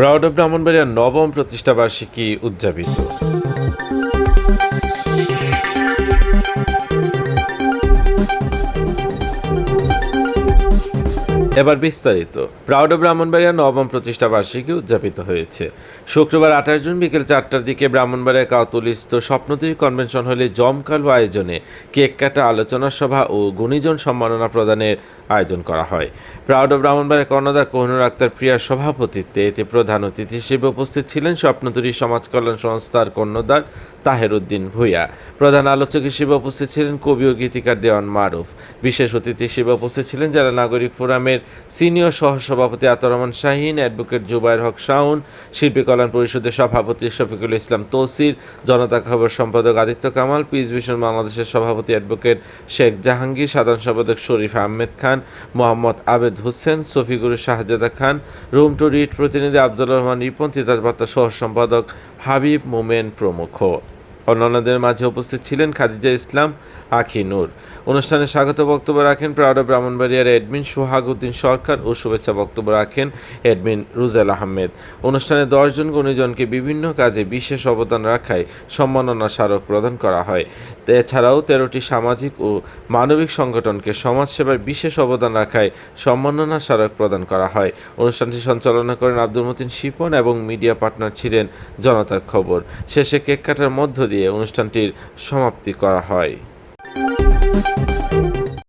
Proud of ব্রাহ্মণবাড়িয়ার নবম প্রতিষ্ঠাবার্ষিকী উদযাপিত এবার বিস্তারিত। প্রাউড ব্রাহ্মণবাড়িয়া নবম প্রতিষ্ঠা বার্ষিকী উদযাপিত হয়েছে। শুক্রবার আঠাশ জুন বিকেল চারটার দিকে ব্রাহ্মণবাড়িয়া কাউতুলিস্থ স্বপ্নতীর কনভেনশন হলে জমকালো আয়োজনে কেক কাটা আলোচনা সভা ও গুণীজন সম্মাননা প্রদানের আয়োজন করা হয়। প্রাউড ব্রাহ্মণবাড়িয়া কর্ণধার কোহিনুর আক্তার প্রিয়ার সভাপতিত্বে এতে প্রধান অতিথি হিসেবে উপস্থিত ছিলেন স্বপ্নতরী সমাজ কল্যাণ সংস্থার কর্ণধার তাহের উদ্দিন ভূঁইয়া। প্রধান আলোচক হিসেবে উপস্থিত ছিলেন কবি ও গীতিকার দেওয়ান মারুফ। বিশেষ অতিথি হিসেবে উপস্থিত ছিলেন যারা নাগরিক ফোরামের সিনিয়র সহসভাপতি আতর রহমান শাহিন, অ্যাডভোকেট জুবাইর হক শাওন, শিল্পী কল্যাণ পরিষদের সভাপতি শফিকুল ইসলাম তৌসির, জনতা খবর সম্পাদক আদিত্য কামাল, পিস ভিশন বাংলাদেশের সভাপতি অ্যাডভোকেট শেখ জাহাঙ্গীর, সাধারণ সম্পাদক Sharif Ahmed Khan, Mohammad Abed Hossain সফিগুরু Shahzada Khan, room to read প্রতিনিধি আব্দুর রহমান রিপন, তিতাস বার্তা সহ সম্পাদক হাবিব মোমেন প্রমুখ। অন্যান্যদের মাঝে উপস্থিত ছিলেন খাদিজা ইসলাম, আখি নূর। অনুষ্ঠানে স্বাগত বক্তব্য রাখেন প্রাউড ব্রাহ্মণবাড়িয়ার অ্যাডমিন সোহাগ উদ্দিন সরকার ও শুভেচ্ছা বক্তব্য রাখেন অ্যাডমিন রুজেল আহমেদ। অনুষ্ঠানে দশজন গুণীজনকে বিভিন্ন কাজে বিশেষ অবদান রাখায় সম্মাননা স্মারক প্রদান করা হয়। এছাড়াও তেরোটি সামাজিক ও মানবিক সংগঠনকে সমাজসেবায় বিশেষ অবদান রাখায় সম্মাননা স্মারক প্রদান করা হয়। অনুষ্ঠানটি সঞ্চালনা করেন আব্দুল মতিন শিপন এবং মিডিয়া পার্টনার ছিলেন জনতার খবর। শেষে কেক কাটার মধ্য দিয়ে অনুষ্ঠানটির সমাপ্তি করা হয়।